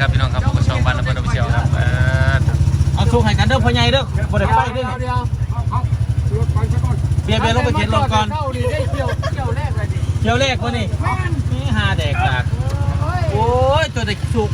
ครับพี่น้องครับผมกบชองบ้านระเบิดระเบิเชียวครับเออเอาสู้ให้กันเด้อพ่อใหญ่เด้อพ่ได้ไปเด้อนี่เบียร์เบียร์ลงไปเข็นรถก่อนเข้าดีก่ยวเกี่ยวแรกเลยพ่ยวะนี่แม่นี่หาแดกตากโอ้ยตัวเด็กสุก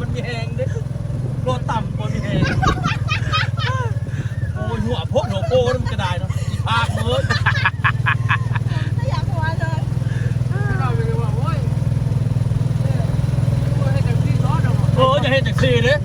มันมีแหงด้อโลต่ำมันมีแหงโอ้ยหัวโพกหัวโป้มันกระได้เนาะอีภาคเมื่ออยากหัวเลยเอเออจะเห็นจากซีเลย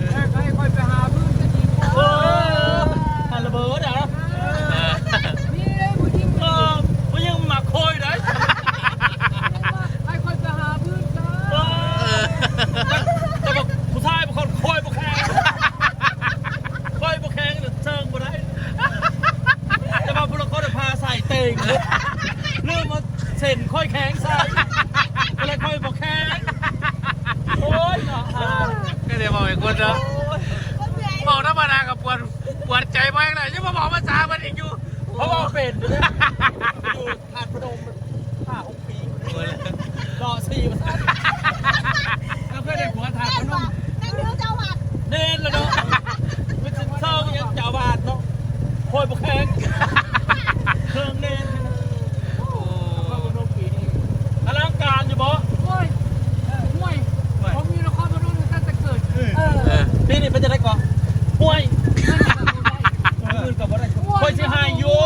กับอะไรคอยชื่อหายอยู่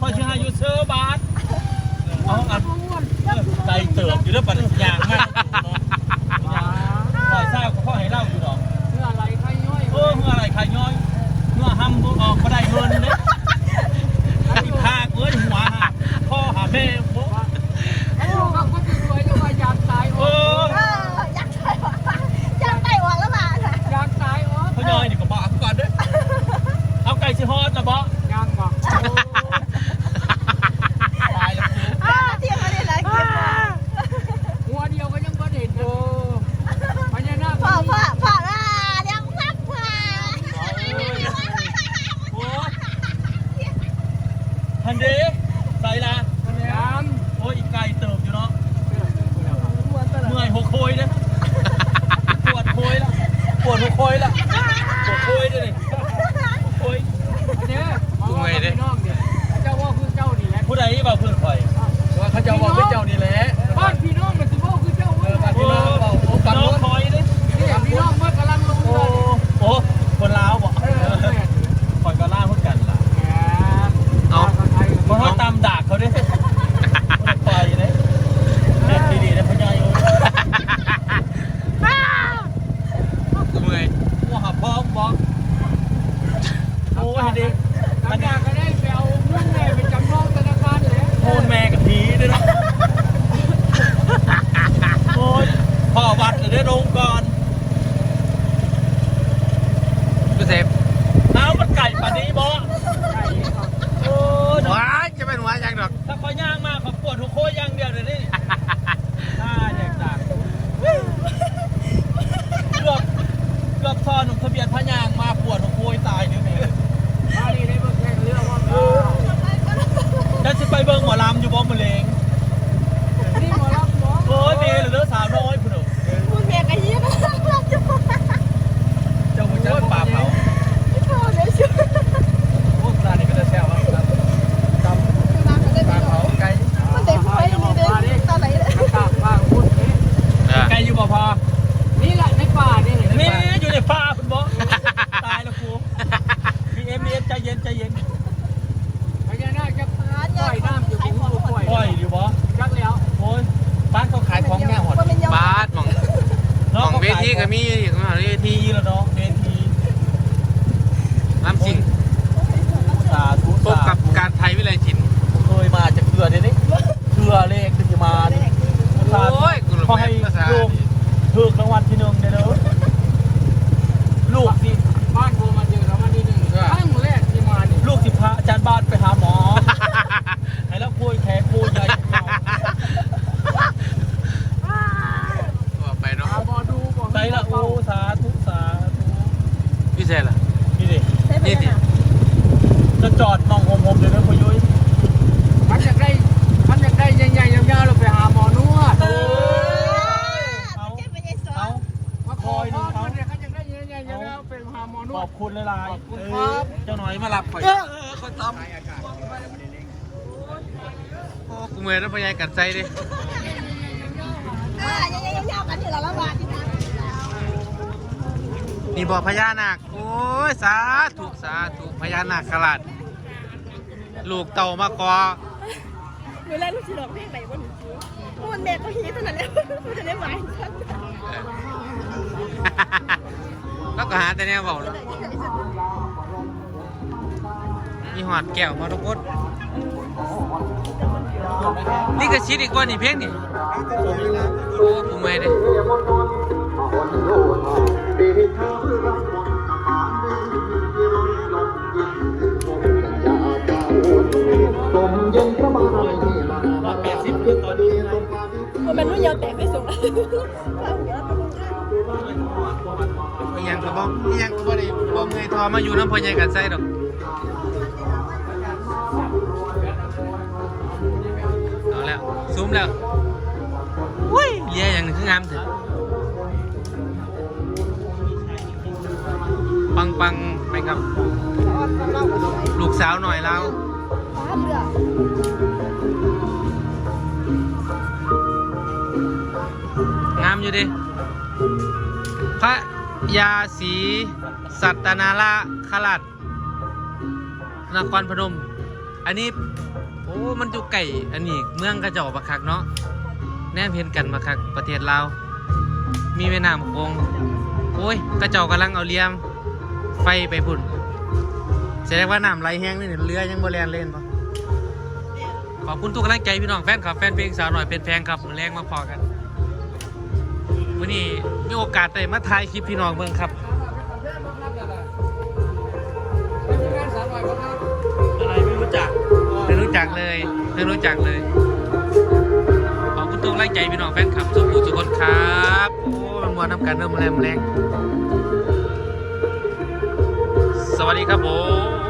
คอยชื่อหายอยู่เซอร์บาสเอาอันใจเติบอยู่แล้วปัญญามากลอยเศร้าก็พ่อให้เล่าอยู่ดอเมื่อไรใครย้อยเออเมื่อะไรใครย่อย Andy. ไปเบิ่งหมอลำอยู่บ่มือเลงนี่หมอลำหมอโอ้ยเมย์เหลือเด้อสามร้อยพุ่หนุ่มคุณเมียกะยี่ก็รับจะเจ้าคุณเจ้าป่า วิไลชินเคยมาจากเกลือเด้นี่เกลือเลขที่มาโอ้ยกูหลงพอให้ภาษา ลูกถูกรางวัลที่หนึ่งเด้อ อดมองโฮมๆเลยนะพ่อยุ้ยมันอยากได้มันอยากได้ใหญ่ๆยาวๆเราไปหาหมอนวดเออเอาเอาเก็บไปในซอเอางมาขอพรมันเนี่ยเขาอยากได้ใหญ่ๆยาวๆไปหาหมอนวขอดบคุณหลายๆขอบคุณเอครับอเจ้าหน่อยมารับข่อยเออเออคนทโอ้กูเมื่อยแล้วพยายกัดใจดิอ่ายังยังยังยาวกันอยู่แล้วละบาทที่นะนี่บอกพญานาค โอ้ย สาธุ สาธุ พญานาคขลาด ลูกเต่ามาคอเวลาลูกชิลองเพลงไหนบนมันแม่ก็ฮีเท่านั้นแหละมันจะได้ไหวเออแล้วก็หาแต่แนวบอกมีหอดแก้วมาทุกคนนี่ก็ชิดอีกว่านี่เพลงนี่โอ้กูเมื่อยดิ เป็นรุ่นยาวแต่ไม่สูงอีหยังก็บ่อีหยังก็บ่ได้บ่เมื่อยทอมาอยู่น้ำพอใหญ่กันใส่ดอกเอาแล้วซูมแล้วอุ้ยเลียอย่างหนึงคืองามเถอะปังปังๆไปกับ ลูกสาวหน่อยเรา อยู่ดิพระยาศรีสัตนาราคลัดนครพนม อันนี้ โอ้ มันอยู่ไก่อันนี้ เมืองกระจอกบักคักเนาะแนมเห็นกันบักคักประเทศลาว มีแม่น้ำโขงโอ้ยกระจอกกำลังเอาเลียม ไฟไปพุ่นแสดงว่าน้ำไหลแห้งนี่เรือยังบ่แลนเล่นปะขอบคุณทุกกำลังใจพี่น้องแฟนคลับแฟนเพลงสาวหน่อยเป็นแฟนครับแรงมาพอกัน วันนี้มีโอกาสได้มาถ่ายคลิปพี่น้องเบิ่งครับอะไรไม่รู้จักไม่รู้จักเลยไม่รู้จักเลยขอบคุณทุกกำลังใจพี่น้องแฟนคลับทุกผู้ทุกคนครับโอ้มันมวนน้ำกันเริ่มแรงแรงสวัสดีครับผม